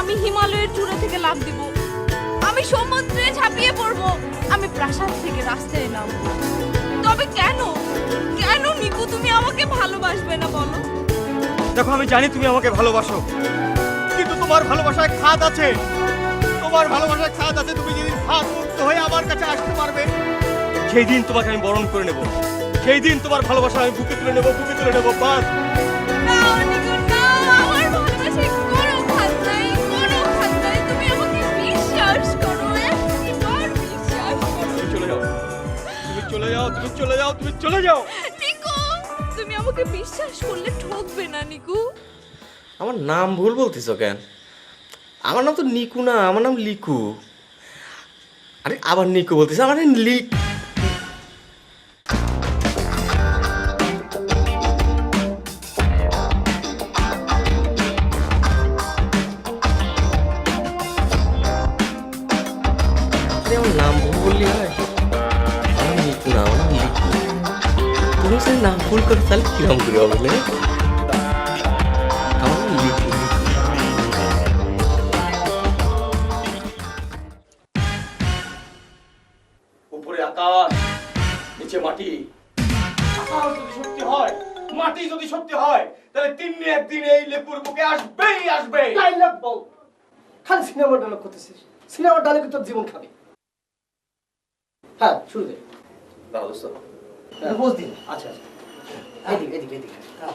আমি হিমালয়ের চূড়া থেকে লাফ দিব। আমি সমুদ্রে ঝাঁপিয়ে পড়ব। আমি প্রাসাদ থেকে রাস্তায় নামবো। তবে কেন? কেন নিকু, তুমি আমাকে ভালোবাসবে না বলো? দেখো, আমি জানি তুমি আমাকে ভালোবাসো। কিন্তু তোমার ভালোবাসায় খাদ আছে। তোমার ভালোবাসায় খাদ আছে, তুমি যেদিন খাদ মুক্ত হয়ে আমার কাছে আসতে পারবে, সেই দিন তোমাকে আমি বরণ করে নেব। সেই দিন তোমার ভালোবাসা আমি বুকে তুলে নেব, বুকে তুলে নেব, বাস। চলে যাও তুমি চলে যাও তুমি চলে যাও। নিকু তুমি আমাকে বিশ্বাস করলে ঠকবে না নিকু। আমার নাম ভুল বলতেছ কেন? আমার নাম তো নিকু না আমার নাম লিকু। আরে আবার নিকু বলতেছ আমার নাম লিক আমার নাম ভুল বললি হয়? সে নাম ভুল করে তাহলে কিরম করে হবে উপরে আকাশ নিচে মাটি। আকাশ যদি সত্যি হয় মাটি যদি সত্যি হয় তাহলে একদিন এই লেপুর বুকে আসবেই আসবে বল খালি সিনেমা ডায়লগ করতেছিস। সিনেমা ডায়লগে তোর জীবন খাবে। হ্যাঁ শুরু দে। দাও দোস্ত। বুঝ দিন। আচ্ছা আচ্ছা। এদিকে এদিকে এদিকে। হ্যাঁ।